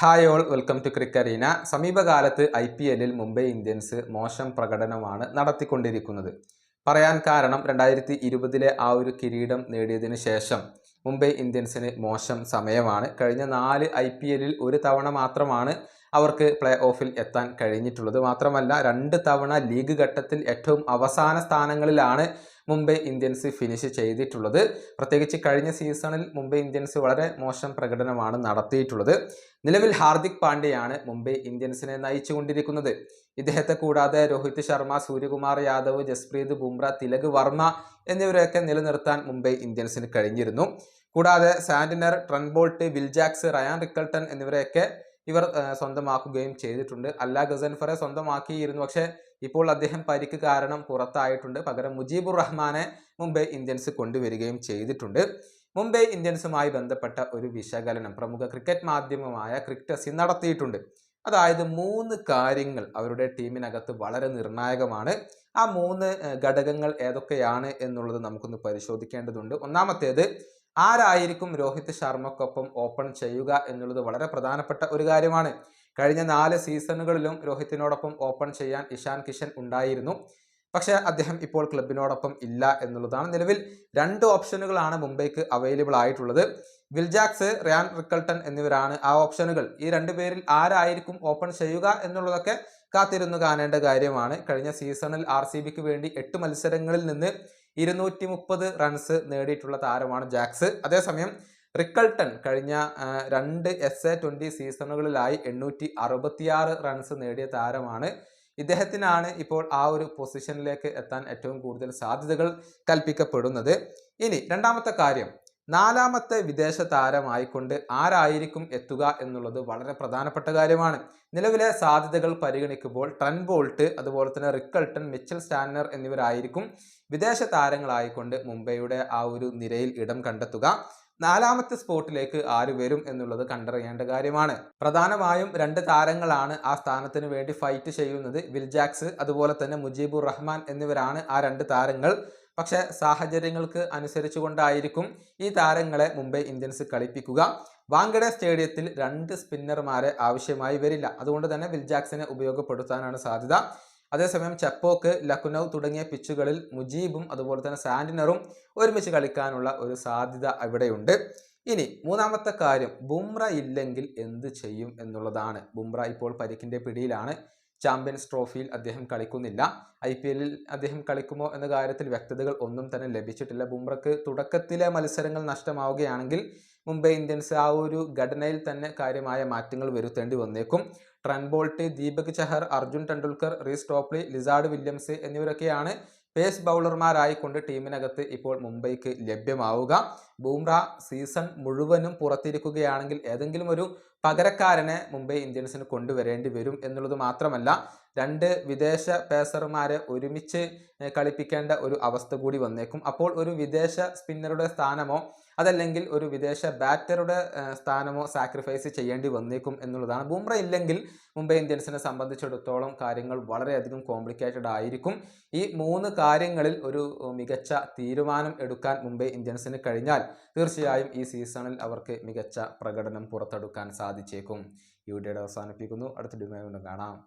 Hi all welcome to Crickarena സമീപകാലത്ത് I P എല്ലിൽ Mumbai Indians മോശം പ്രകടനമാണ് നടത്തിക്കൊണ്ടിരിക്കുന്നത്. പറയാൻ കാരണം രണ്ടായിരത്തി ഇരുപതിലെ ആ ഒരു കിരീടം നേടിയതിന് ശേഷം മുംബൈ ഇന്ത്യൻസിന് മോശം സമയമാണ്. കഴിഞ്ഞ നാല് ഐ പി എല്ലിൽ ഒരു തവണ മാത്രമാണ് അവർക്ക് പ്ലേ ഓഫിൽ എത്താൻ കഴിഞ്ഞിട്ടുള്ളത്. മാത്രമല്ല രണ്ട് തവണ ലീഗ് ഘട്ടത്തിൽ ഏറ്റവും അവസാന സ്ഥാനങ്ങളിലാണ് മുംബൈ ഇന്ത്യൻസ് ഫിനിഷ് ചെയ്തിട്ടുള്ളത്. പ്രത്യേകിച്ച് കഴിഞ്ഞ സീസണിൽ മുംബൈ ഇന്ത്യൻസ് വളരെ മോശം പ്രകടനമാണ് നടത്തിയിട്ടുള്ളത്. നിലവിൽ ഹാർദിക് പാണ്ഡ്യയാണ് മുംബൈ ഇന്ത്യൻസിനെ നയിച്ചുകൊണ്ടിരിക്കുന്നത്. ഇദ്ദേഹത്തെ കൂടാതെ രോഹിത് ശർമ്മ സൂര്യകുമാർ യാദവ് ജസ്പ്രീത് ബുംറ തിലക് വർമ്മ എന്നിവരെയൊക്കെ നിലനിർത്താൻ മുംബൈ ഇന്ത്യൻസിന് കഴിഞ്ഞിരുന്നു. കൂടാതെ സാന്റിനർ ട്രൺബോൾട്ട് വിൽജാക്സ് റയാൻ റിക്കൾട്ടൺ എന്നിവരെയൊക്കെ ഇവർ സ്വന്തമാക്കുകയും ചെയ്തിട്ടുണ്ട്. അല്ല ഗസൻഫറെ സ്വന്തമാക്കിയിരുന്നു. പക്ഷേ ഇപ്പോൾ അദ്ദേഹം പരിക്ക് കാരണം പുറത്തായിട്ടുണ്ട്. പകരം മുജീബുർ റഹ്മാനെ മുംബൈ ഇന്ത്യൻസ് കൊണ്ടുവരികയും ചെയ്തിട്ടുണ്ട്. മുംബൈ ഇന്ത്യൻസുമായി ബന്ധപ്പെട്ട ഒരു വിശകലനം പ്രമുഖ ക്രിക്കറ്റ് മാധ്യമമായ ക്രിക്കറ്റസി നടത്തിയിട്ടുണ്ട്. അതായത് മൂന്ന് കാര്യങ്ങൾ അവരുടെ ടീമിനകത്ത് വളരെ നിർണായകമാണ്. ആ മൂന്ന് ഘടകങ്ങൾ ഏതൊക്കെയാണ് എന്നുള്ളത് നമുക്കൊന്ന് പരിശോധിക്കേണ്ടതുണ്ട്. ഒന്നാമത്തേത് ആരായിരിക്കും രോഹിത് ശർമ്മക്കൊപ്പം ഓപ്പൺ ചെയ്യുക എന്നുള്ളത് വളരെ പ്രധാനപ്പെട്ട ഒരു കാര്യമാണ്. കഴിഞ്ഞ നാല് സീസണുകളിലും രോഹിത്തിനോടൊപ്പം ഓപ്പൺ ചെയ്യാൻ ഇഷാൻ കിഷൻ ഉണ്ടായിരുന്നു. പക്ഷെ അദ്ദേഹം ഇപ്പോൾ ക്ലബിനോടൊപ്പം ഇല്ല എന്നുള്ളതാണ് നിലവിൽ രണ്ട് ഓപ്ഷനുകളാണ് മുംബൈക്ക് അവൈലബിൾ ആയിട്ടുള്ളത്. വിൽജാക്സ് റിയാൻ റിക്കൾട്ടൺ എന്നിവരാണ് ആ ഓപ്ഷനുകൾ. ഈ രണ്ടു പേരിൽ ആരായിരിക്കും ഓപ്പൺ ചെയ്യുക എന്നുള്ളതൊക്കെ കാത്തിരുന്നു കാണേണ്ട കാര്യമാണ്. കഴിഞ്ഞ സീസണിൽ ആർ സി ബിക്ക് വേണ്ടി എട്ട് മത്സരങ്ങളിൽ നിന്ന് ഇരുന്നൂറ്റി മുപ്പത് റൺസ് നേടിയിട്ടുള്ള താരമാണ് ജാക്സ്. അതേസമയം റിക്കൾട്ടൺ കഴിഞ്ഞ രണ്ട് എസ് എ ട്വന്റി സീസണുകളിലായി എണ്ണൂറ്റി അറുപത്തിയാറ് റൺസ് നേടിയ താരമാണ്. ഇദ്ദേഹത്തിനാണ് ഇപ്പോൾ ആ ഒരു പൊസിഷനിലേക്ക് എത്താൻ ഏറ്റവും കൂടുതൽ സാധ്യതകൾ കൽപ്പിക്കപ്പെടുന്നത്. ഇനി രണ്ടാമത്തെ കാര്യം. നാലാമത്തെ വിദേശ താരമായിക്കൊണ്ട് ആരായിരിക്കും എത്തുക എന്നുള്ളത് വളരെ പ്രധാനപ്പെട്ട കാര്യമാണ്. നിലവിലെ സാധ്യതകൾ പരിഗണിക്കുമ്പോൾ ട്രൻ ബോൾട്ട് അതുപോലെ തന്നെ റിക്കൾട്ടൺ മിച്ചൽ സ്റ്റാനർ എന്നിവരായിരിക്കും വിദേശ താരങ്ങളായിക്കൊണ്ട് മുംബൈയുടെ ആ ഒരു നിരയിൽ ഇടം കണ്ടെത്തുക. നാലാമത്തെ സ്പോട്ടിലേക്ക് ആര് വരും എന്നുള്ളത് കണ്ടറിയേണ്ട കാര്യമാണ്. പ്രധാനമായും രണ്ട് താരങ്ങളാണ് ആ സ്ഥാനത്തിന് വേണ്ടി ഫൈറ്റ് ചെയ്യുന്നത്. വിൽജാക്സ് അതുപോലെ തന്നെ മുജീബുർ റഹ്മാൻ എന്നിവരാണ് ആ രണ്ട് താരങ്ങൾ. പക്ഷേ സാഹചര്യങ്ങൾക്ക് അനുസരിച്ചുകൊണ്ടായിരിക്കും ഈ താരങ്ങളെ മുംബൈ ഇന്ത്യൻസ് കളിപ്പിക്കുക. വാങ്കഡെ സ്റ്റേഡിയത്തിൽ രണ്ട് സ്പിന്നർമാരെ ആവശ്യമായി വരില്ല. അതുകൊണ്ട് തന്നെ വിൽജാക്സിനെ ഉപയോഗപ്പെടുത്താനാണ് സാധ്യത. അതേസമയം ചപ്പോക്ക് ലക്നൗ തുടങ്ങിയ പിച്ചുകളിൽ മുജീബും അതുപോലെ തന്നെ സാൻഡിനറും ഒരുമിച്ച് കളിക്കാനുള്ള ഒരു സാധ്യത അവിടെയുണ്ട്. ഇനി മൂന്നാമത്തെ കാര്യം ബുംറ ഇല്ലെങ്കിൽ എന്ത് ചെയ്യും എന്നുള്ളതാണ്. ബുംറ ഇപ്പോൾ പരിക്കിന്റെ പിടിയിലാണ്. ചാമ്പ്യൻസ് ട്രോഫിയിൽ അദ്ദേഹം കളിക്കുന്നില്ല. ഐ പി എല്ലിൽ അദ്ദേഹം കളിക്കുമോ എന്ന കാര്യത്തിൽ വ്യക്തതകൾ ഒന്നും തന്നെ ലഭിച്ചിട്ടില്ല. ബുംറക്ക് തുടക്കത്തിലെ മത്സരങ്ങൾ നഷ്ടമാവുകയാണെങ്കിൽ മുംബൈ ഇന്ത്യൻസ് ആ ഒരു ഘടനയിൽ തന്നെ കാര്യമായ മാറ്റങ്ങൾ വരുത്തേണ്ടി വന്നേക്കും. Trent Boult Deepak Chahar Arjun Tendulkar Reece Topley Lizaad Williams എന്നിവരൊക്കെയാണ് pace ബൗളർമാരായിക്കൊണ്ട് ടീമിനകത്ത് ഇപ്പോൾ മുംബൈക്ക് ലഭ്യമാവുക. ബൂംറ സീസൺ മുഴുവനും പുറത്തിരിക്കുകയാണെങ്കിൽ ഏതെങ്കിലും ഒരു പകരക്കാരനെ മുംബൈ ഇന്ത്യൻസിന് കൊണ്ടുവരേണ്ടി വരും എന്നുള്ളത് മാത്രമല്ല രണ്ട് വിദേശ പേസർമാരെ ഒരുമിച്ച് കളിപ്പിക്കേണ്ട ഒരു അവസ്ഥ കൂടി വന്നേക്കും. അപ്പോൾ ഒരു വിദേശ സ്പിന്നറുടെ സ്ഥാനമോ അതല്ലെങ്കിൽ ഒരു വിദേശ ബാറ്ററുടെ സ്ഥാനമോ സാക്രിഫൈസ് ചെയ്യേണ്ടി വന്നേക്കും എന്നുള്ളതാണ്. ബുംറ ഇല്ലെങ്കിൽ മുംബൈ ഇന്ത്യൻസിനെ സംബന്ധിച്ചിടത്തോളം കാര്യങ്ങൾ വളരെയധികം കോംപ്ലിക്കേറ്റഡ് ആയിരിക്കും. ഈ മൂന്ന് കാര്യങ്ങളിൽ ഒരു മികച്ച തീരുമാനം എടുക്കാൻ മുംബൈ ഇന്ത്യൻസിന് കഴിഞ്ഞാൽ തീർച്ചയായും ഈ സീസണിൽ അവർക്ക് മികച്ച പ്രകടനം പുറത്തെടുക്കാൻ സാധിച്ചേക്കും. ഈ വീഡിയോയുടെ അവസാനിപ്പിക്കുന്നു. അടുത്ത ഡിമാൻഡ് കാണാം.